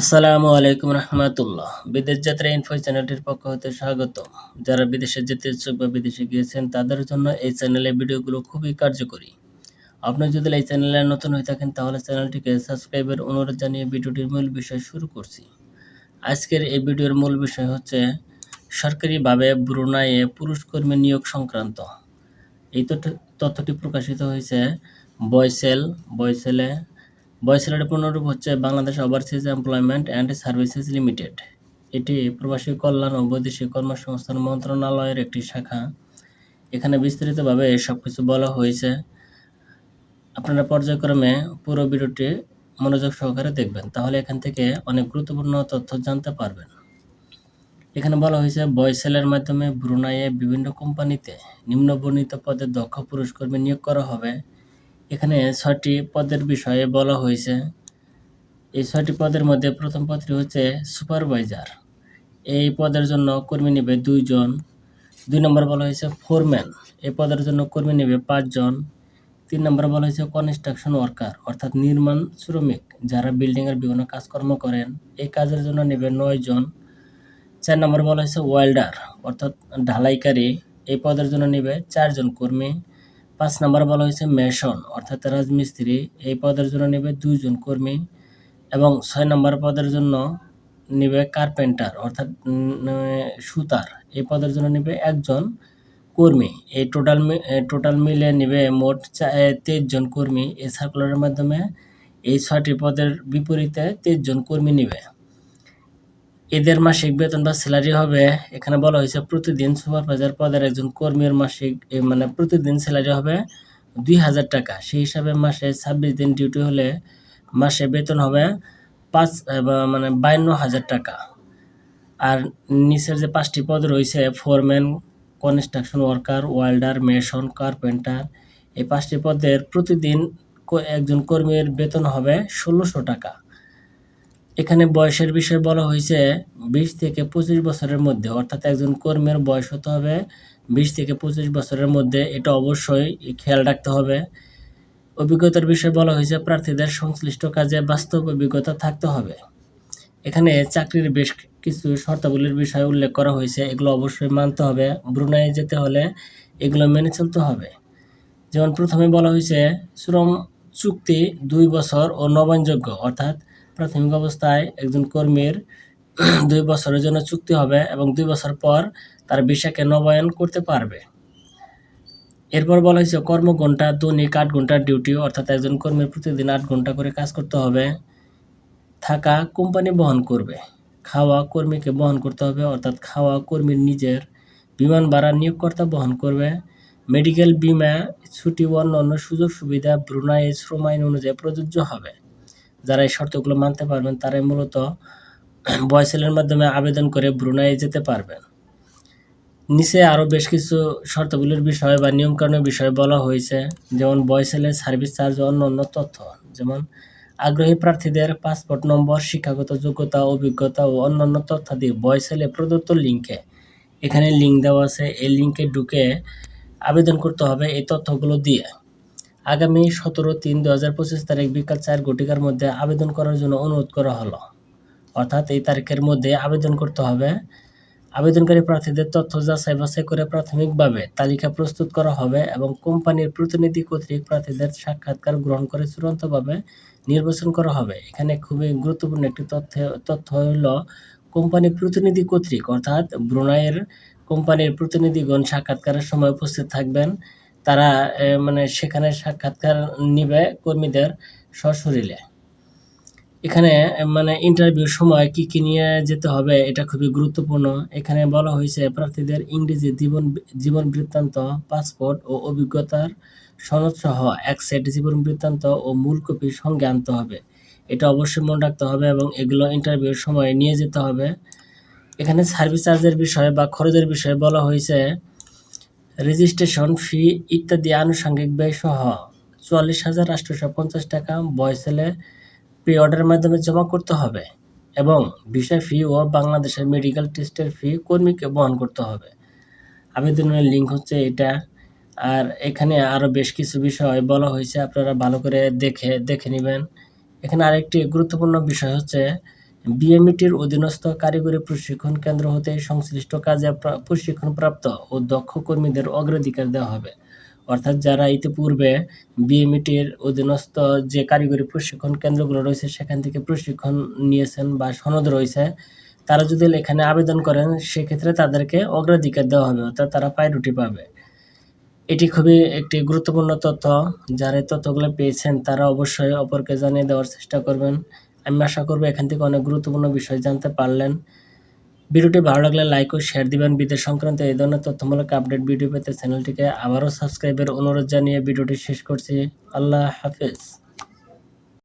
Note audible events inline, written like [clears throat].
আসসালামু আলাইকুম রহমতুল্লাহ। বিদেশ যাত্রা ইনফো চ্যানেলটির পক্ষ হতে স্বাগত যারা বিদেশে যেতে ইচ্ছুক বা বিদেশে গিয়েছেন, তাদের জন্য এই চ্যানেলে ভিডিওগুলো খুবই কার্যকরী। আপনি যদি এই চ্যানেলে নতুন হয়ে থাকেন, তাহলে চ্যানেলটিকে সাবস্ক্রাইবের অনুরোধ জানিয়ে ভিডিওটির মূল বিষয় শুরু করছি। আজকের এই ভিডিওর মূল বিষয় হচ্ছে, সরকারিভাবে ব্রুনাইয়ে পুরুষ কর্মী নিয়োগ সংক্রান্ত। এই তথ্যটি প্রকাশিত হয়েছে বয়সেল বয়সেলে বয়সেলের পূর্ণরূপ হচ্ছে Bangladesh overseas employment and services limited এটি প্রবাসী কল্যাণ ও বৈদেশিক কর্মসংস্থান মন্ত্রণালয়ের একটি শাখা। এখানে বিস্তারিতভাবে সব কিছু বলা হয়েছে। আপনারা পর্যায়ক্রমে পুরো ভিডিওটি মনোযোগ সহকারে দেখবেন, তাহলে এখান থেকে অনেক গুরুত্বপূর্ণ তথ্য জানতে পারবেন। এখানে বলা হয়েছে বয়সেলের মাধ্যমে ব্রুনাইয়ে বিভিন্ন কোম্পানিতে নিম্নবর্ণিত পদে দক্ষ পুরুষ কর্মী নিয়োগ করা হবে। এখানে ছয়টি পদের বিষয়ে বলা হয়েছে। এই ছয়টি পদের মধ্যে প্রথম পদটি হচ্ছে সুপারভাইজার। এই পদের জন্য কর্মী নেবে দুইজন। দুই নম্বর বলা হয়েছে ফোরম্যান। এই পদের জন্য কর্মী নেবে পাঁচজন। তিন নম্বর বলা হয়েছে কনস্ট্রাকশন ওয়ার্কার, অর্থাৎ নির্মাণ শ্রমিক, যারা বিল্ডিংয়ের বিভিন্ন কাজকর্ম করেন। এই কাজের জন্য নেবে নয় জন চার নম্বর বলা হয়েছে ওয়েল্ডার, অর্থাৎ ঢালাইকারী। এই পদের জন্য নেবে চারজন কর্মী। পাঁচ নাম্বার বলা হয়েছে মেশন, অর্থাৎ রাজমিস্ত্রি এই পদের জন্য নেবে দুইজন কর্মী এবং ছয় নম্বর পদের জন্য নেবে কার্পেন্টার, অর্থাৎ সুতার। এই পদের জন্য নেবে একজন কর্মী। এই টোটাল টোটাল মিলে নেবে মোট তেইশ জন কর্মী। এই সার্কুলারের মাধ্যমে এই ছয়টি পদের বিপরীতে তেইশ জন কর্মী নেবে। এদের মাসিক বেতন বা স্যালারি হবে, এখানে বলা হয়েছে প্রতিদিন সুপারভাইজার পদের একজন কর্মীর মাসিক মানে প্রতিদিন স্যালারি হবে দুই হাজার টাকা। সেই হিসাবে মাসে ছাব্বিশ দিন ডিউটি হলে মাসে বেতন হবে পাঁচ মানে বায়ান্ন হাজার টাকা। আর নিচের যে পাঁচটি পদ রয়েছে, foreman, construction worker, welder, mason, carpenter, এই পাঁচটি পদের প্রতিদিন একজন কর্মীর বেতন হবে ষোলোশো টাকা। এখানে বয়সের বিষয়ে বলা হয়েছে বিশ থেকে পঁচিশ বছরের মধ্যে, অর্থাৎ একজন কর্মীর বয়স হতে হবে বিশ থেকে পঁচিশ বছরের মধ্যে। এটা অবশ্যই খেয়াল রাখতে হবে। অভিজ্ঞতার বিষয়ে বলা হয়েছে প্রার্থীদের সংশ্লিষ্ট কাজে বাস্তব অভিজ্ঞতা থাকতে হবে। এখানে চাকরির বেশ কিছু শর্তাবলীর বিষয়ে উল্লেখ করা হয়েছে, এগুলো অবশ্যই মানতে হবে। ব্রুনাই যেতে হলে এগুলো মেনে চলতে হবে। যেমন প্রথমে বলা হয়েছে, শ্রম চুক্তি দুই বছর ও নবায়নযোগ্য, অর্থাৎ প্রাথমিক অবস্থায় একজন কর্মীর [clears throat] দুই বছরের জন্য চুক্তি হবে এবং দুই বছর পর তার বিষয়কে নবায়ন করতে পারবে। এরপর বলা হয়েছে, কর্মঘণ্টা দৈনিক আট ঘণ্টার ডিউটি, অর্থাৎ একজন কর্মীর প্রতিদিন আট ঘণ্টা করে কাজ করতে হবে। থাকা কোম্পানি বহন করবে, খাওয়া কর্মীকে বহন করতে হবে, অর্থাৎ খাওয়া কর্মীর নিজের বিমান ভাড়া নিয়োগকর্তা বহন করবে। মেডিকেল বিমা, ছুটি অন্য অন্য সুযোগ সুবিধা ব্রুনাই শ্রম আইন অনুযায়ী প্রযোজ্য হবে। যারা এই শর্তগুলো মানতে পারবেন, তারাই মূলত বয়সেলের মাধ্যমে আবেদন করে ব্রুনাই যেতে পারবেন। নিচে আরও বেশ কিছু শর্তগুলির বিষয় বা নিয়মকানুনের বিষয়ে বলা হয়েছে, যেমন বয়সেলের সার্ভিস চার্জ অন্য অন্য তথ্য, যেমন আগ্রহী প্রার্থীদের পাসপোর্ট নম্বর, শিক্ষাগত যোগ্যতা, অভিজ্ঞতা ও অন্যান্য তথ্যাদি বয়সেলে প্রদত্ত লিঙ্কে এখানে লিঙ্ক দেওয়া আছে, এই লিঙ্কে ঢুকে আবেদন করতে হবে এই তথ্যগুলো দিয়ে। আগামী সতেরো তিন দু হাজার পঁচিশ তারিখ বিকাল চার ঘটিকার মধ্যে আবেদন করার জন্য অনুরোধ করা হলো। অর্থাৎ এই তারিখের মধ্যে আবেদন করতে হবে। আবেদনকারী প্রার্থীদের তথ্য যাচাই বাছাই করে প্রাথমিকভাবে তালিকা প্রস্তুত করা হবে এবং কোম্পানির প্রতিনিধি কর্তৃক প্রার্থীদের সাক্ষাৎকার গ্রহণ করে চূড়ান্তভাবে নির্বাচন করা হবে। এখানে খুবই গুরুত্বপূর্ণ একটি তথ্য তথ্য হল কোম্পানির প্রতিনিধি কর্তৃক, অর্থাৎ ব্রুনাইয়ের কোম্পানির প্রতিনিধিগণ সাক্ষাৎকারের সময় উপস্থিত থাকবেন। তারা মানে সেখানে সাক্ষাৎকার নিবে কর্মীদের সশরীরে। এখানে মানে ইন্টারভিউর সময় কি কি নিয়ে যেতে হবে এটা খুবই গুরুত্বপূর্ণ। এখানে বলা হয়েছে, প্রার্থীদের ইংরেজি জীবন জীবন বৃত্তান্ত, পাসপোর্ট ও অভিজ্ঞতার সনদ সহ এক সেট জীবন বৃত্তান্ত ও মূল কপি সঙ্গে আনতে হবে। এটা অবশ্যই মনে রাখতে হবে এবং এগুলো ইন্টারভিউর সময় নিয়ে যেতে হবে। এখানে সার্ভিস চার্জের বিষয়ে বা খরচের বিষয়ে বলা হয়েছে রেজিস্ট্রেশন ফি ইত্যাদি আনুষঙ্গিক ব্যয় সহ চুয়াল্লিশ হাজার আটশোশো পঞ্চাশ টাকা বয়সেলে প্রি অর্ডারের মাধ্যমে জমা করতে হবে এবং ভিসা ফি ও বাংলাদেশের মেডিকেল টেস্টের ফি কর্মীকে বহন করতে হবে। আবেদনের লিঙ্ক হচ্ছে এটা। আর এখানে আরও বেশ কিছু বিষয় বলা হয়েছে, আপনারা ভালো করে দেখে দেখে নেবেন। এখানে আরেকটি গুরুত্বপূর্ণ বিষয় হচ্ছে বিএমইটির অধীনস্থ কারিগরি প্রশিক্ষণ কেন্দ্র হতে সংশ্লিষ্ট কাজে প্রা- প্রশিক্ষণপ্রাপ্ত ও দক্ষ কর্মীদের অগ্রাধিকার দেওয়া হবে। অর্থাৎ যারা ইতিপূর্বে বিএমইটির অধীনস্থ যে কারিগরি প্রশিক্ষণ কেন্দ্রগুলো রয়েছে, সেখান থেকে প্রশিক্ষণ নিয়েছেন বা সনদ রয়েছে, তারা যদি এখানে আবেদন করেন, সেক্ষেত্রে তাদেরকে অগ্রাধিকার দেওয়া হবে, অর্থাৎ তারা প্রায়োরিটি পাবে। এটি খুবই একটি গুরুত্বপূর্ণ তথ্য। যারা তথ্যগুলো পেয়েছেন, তারা অবশ্যই অপরকে জানিয়ে দেওয়ার চেষ্টা করবেন। আমি আশা করব এখান থেকে অনেক গুরুত্বপূর্ণ বিষয় জানতে পারলেন। ভিডিওটি ভালো লাগলে লাইক ও শেয়ার দিবেন। বিদেশ সংক্রান্ত এই ধরনের তথ্যমূলক আপডেট ভিডিও পেতে চ্যানেলটিকে আবারও সাবস্ক্রাইবের অনুরোধ জানিয়ে ভিডিওটি শেষ করছি। আল্লাহ হাফেজ।